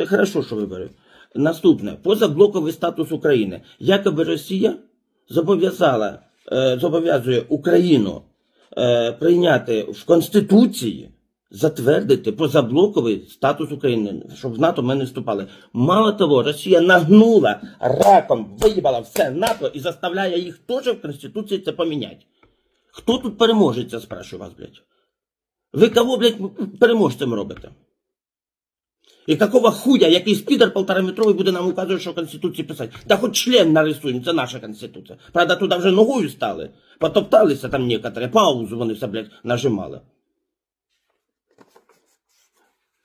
Це хорошо, що вибори. Наступне, позаблоковий статус України. Якоби Росія зобов'язала, е, зобов'язує Україну е, прийняти в Конституції, затвердити позаблоковий статус України, щоб в НАТО ми не вступали. Мало того, Росія нагнула раком, виїбала все НАТО і заставляє їх теж в Конституції це поміняти. Хто тут переможеться, спрашиваю вас, блядь? Ви кого, блядь, переможцем робите? І какого хуя, якийсь підер полтораметровий буде нам указувати, що Конституції писати? Та хоч член нарисуємо, це наша Конституція. Правда, туди вже ногою стали, потопталися там некоторі, паузу вони все, блядь, нажимали.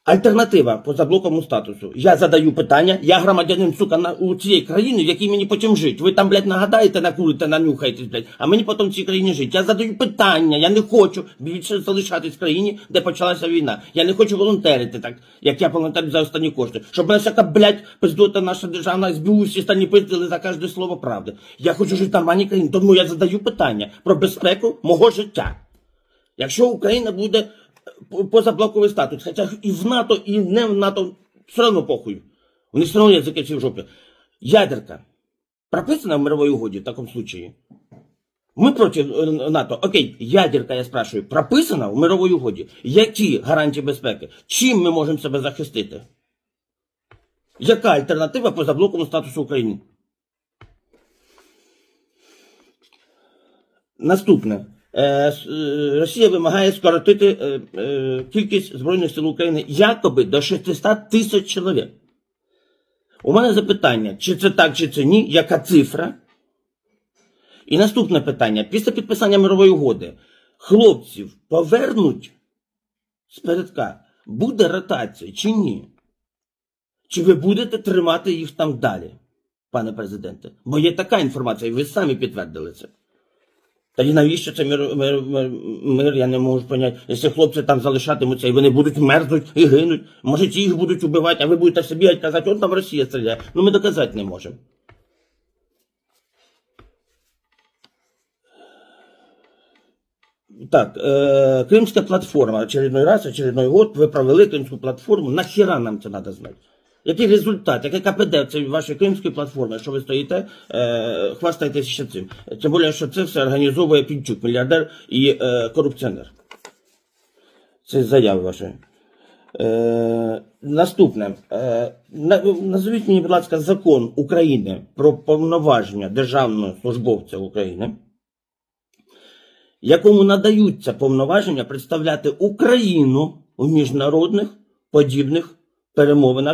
Альтернатива по заблоковому статусу. Я задаю питання, я громадянин, сука, на, у цієї країни, в якій мені потім жити. Ви там, блядь, нагадаєте, накурите, нанюхаєтесь, блядь, а мені потім в цій країні жити. Я задаю питання, я не хочу більше залишатись в країні, де почалася війна. Я не хочу волонтерити так, як я волонтерю за останні кошти. Щоб мене всяка, блядь, пиздота наша державна СБУ всі стані пиздили за кожне слово правди. Я хочу жити в нормальній країні, тому я задаю питання про безпеку мого життя. Якщо Україна буде позаблоковий статус, хоча і в НАТО, і не в НАТО, все одно похуй. Них все одно язики всі в жопі. Ядерка. Прописана в мировой угоді в такому случаї. Ми проти е, НАТО. Окей, ядерка, я спрашиваю, прописана в мировій угоді. Які гарантії безпеки? Чим ми можемо себе захистити? Яка альтернатива по заблоковому статусу України? Наступне. Е, е, Росія вимагає скоротити е, кількість Збройних сил України якоби до 600 тисяч чоловік. У мене запитання, чи це так, чи це ні, яка цифра? І наступне питання. Після підписання мирової угоди хлопців повернуть з передка. Буде ротація чи ні? Чи ви будете тримати їх там далі, пане президенте? Бо є така інформація, і ви самі підтвердили це. Тоді навіщо це мир, мир, мир, мир, я не можу поняти. Якщо хлопці там залишатимуться і вони будуть мерзнуть і гинуть, може ті їх будуть убивати, а ви будете бігати казати, от там Росія стріляє. Ну ми доказати не можемо. Так, э, Крымская платформа, очередной раз, очередной год, ви провели Кримську платформу, нахіра нам це треба знати? Який результат, яке КПД цієї вашої кримської платформи, що ви стоїте, е, хвастаєтесь ще цим. Тим більше, що це все організовує Пінчук, мільярдер і е, корупціонер. Це заяви ваші. Е, наступне. Е, на- назвіть мені, будь ласка, закон України про повноваження державного службовця України якому надаються повноваження представляти Україну у міжнародних подібних перемовинах